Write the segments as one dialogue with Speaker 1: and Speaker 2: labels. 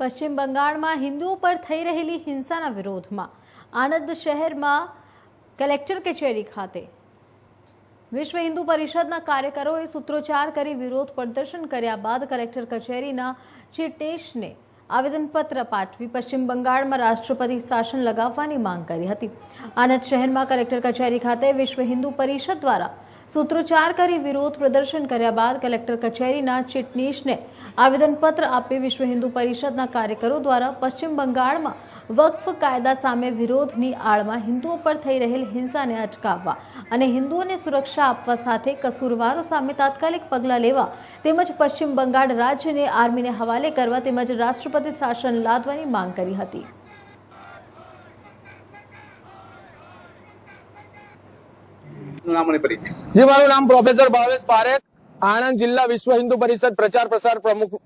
Speaker 1: પશ્ચિમ બંગાળમાં હિન્દુઓ પર થઈ રહેલી હિંસાના વિરોધમાં આણંદ શહેરમાં કલેક્ટર કચેરી ખાતે વિશ્વ હિન્દુ પરિષદના કાર્યકરોએ સૂત્રોચ્ચાર કરી વિરોધ પ્રદર્શન કર્યા બાદ કલેક્ટર કચેરીના ચીટેશને આવેદનપત્ર પાઠવી પશ્ચિમ બંગાળમાં રાષ્ટ્રપતિ શાસન લગાવવાની માંગ કરી હતી. આણંદ શહેરમાં કલેક્ટર કચેરી ખાતે વિશ્વ હિન્દુ પરિષદ દ્વારા સૂત્રોચ્ચાર કરી વિરોધ પ્રદર્શન કર્યા બાદ કલેક્ટર કચેરીના ચીટનીશને આવેદનપત્ર આપી વિશ્વ હિન્દુ પરિષદના કાર્યકરો દ્વારા પશ્ચિમ બંગાળમાં વક્ફ કાયદા સામે વિરોધની આડમાં હિન્દુઓ પર થઈ રહેલ હિંસાને અટકાવવા અને હિન્દુઓને સુરક્ષા આપવા સાથે કસૂરવારો સામે તાત્કાલિક પગલાં લેવા તેમજ પશ્ચિમ બંગાળ રાજ્યને આર્મીને હવાલે કરવા તેમજ રાષ્ટ્રપતિ શાસન લાદવાની માંગ કરી હતી.
Speaker 2: પરિચય.
Speaker 3: જી મારું નામ પ્રોફેસર ભાવેશ પારેખ આણંદ જિલ્લા વિશ્વ હિન્દુ પરિષદ પ્રચાર પ્રસાર પ્રમુખ.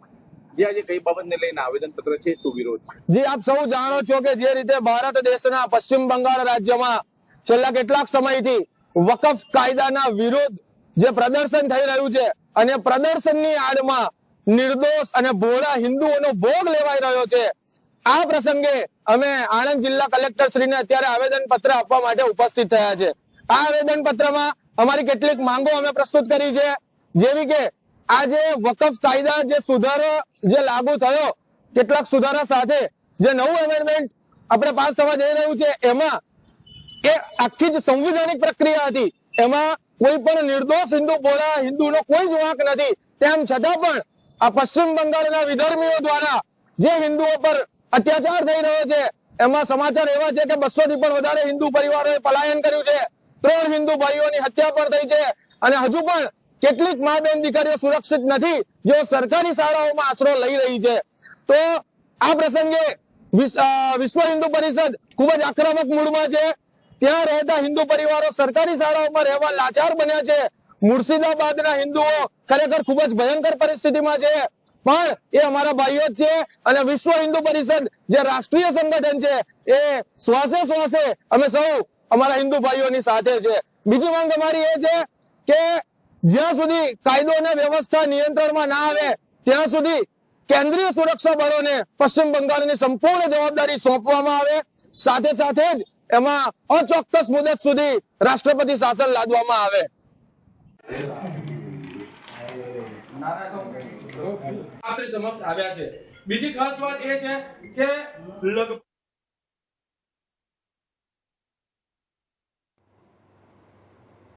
Speaker 2: જે આજે કઈ બાબતને લઈને આવેદન પત્ર છે શું વિરોધ
Speaker 3: જી આપ સૌ જાણો છો કે જે રીતે ભારત દેશના પશ્ચિમ બંગાળ રાજ્યમાં છેલ્લા કેટલાક સમયથી વકફ કાયદાના વિરોધ જે પ્રદર્શન થઈ રહ્યું છે અને પ્રદર્શનની આડમાં નિર્દોષ અને ભોળા હિન્દુઓનો ભોગ લેવાઈ રહ્યો છે આ પ્રસંગે અમે આણંદ જિલ્લા કલેક્ટર શ્રીને અત્યારે આવેદન પત્ર આપવા માટે ઉપસ્થિત થયા છે. આ આવેદન પત્રમાં અમારી કેટલીક માંગો અમે પ્રસ્તુત કરી છે. જેવી કે આ જે વકફ કાયદા જે સુધારો જે લાગુ થયો, કેટલાક સુધારા સાથે જે નવું એમેન્ડમેન્ટ આપણે પાસ થવા જઈ રહ્યું છે, એમાં એ આખી જ સંવિધાનિક પ્રક્રિયા હતી. એમાં કોઈ પણ નિર્દોષ હિન્દુ બોળા હિન્દુનો કોઈ જ વાંક નથી. તેમ છતાં પણ આ પશ્ચિમ બંગાળના વિધર્મીઓ દ્વારા જે હિન્દુઓ પર અત્યાચાર થઈ રહ્યો છે, એમાં સમાચાર એવા છે કે બસો થી પણ વધારે હિન્દુ પરિવારોએ પલાયન કર્યું છે. ત્રણ હિન્દુ ભાઈઓની હત્યા પણ થઈ છે. અને હજુ પણ કેટલીક મા બેન દીકરીઓ સુરક્ષિત નથી, જેઓ સરકારી શાળાઓમાં આશરો લઈ રહી છે. તો આ પ્રસંગે વિશ્વ હિન્દુ પરિષદ ખૂબ જ આક્રમક મૂડમાં છે. ત્યાં રહેતા હિન્દુ પરિવારો સરકારી શાળાઓમાં રહેવા લાચાર બન્યા છે. મુર્શિદાબાદના હિન્દુઓ ખરેખર ખૂબ જ ભયંકર પરિસ્થિતિમાં છે. પણ એ અમારા ભાઈઓ જ છે અને વિશ્વ હિન્દુ પરિષદ જે રાષ્ટ્રીય સંગઠન છે, એ શ્વાસે શ્વાસે અમે સૌ અમારા હિન્દુ ભાઈઓની સાથે છે. બીજી માંગ અમારી એ છે કે જ્યાં સુધી કાયદો અને વ્યવસ્થા નિયંત્રણમાં ના આવે, ત્યાં સુધી કેન્દ્રીય સુરક્ષા બળોને પશ્ચિમ બંગાળની સંપૂર્ણ જવાબદારી સોંપવામાં આવે. સાથે સાથે જ એમાં અચોક્કસ મુદત સુધી રાષ્ટ્રપતિ શાસન લાદવામાં આવે.
Speaker 4: સમક્ષ આવ્યા છે. બીજી ખાસ વાત એ છે કે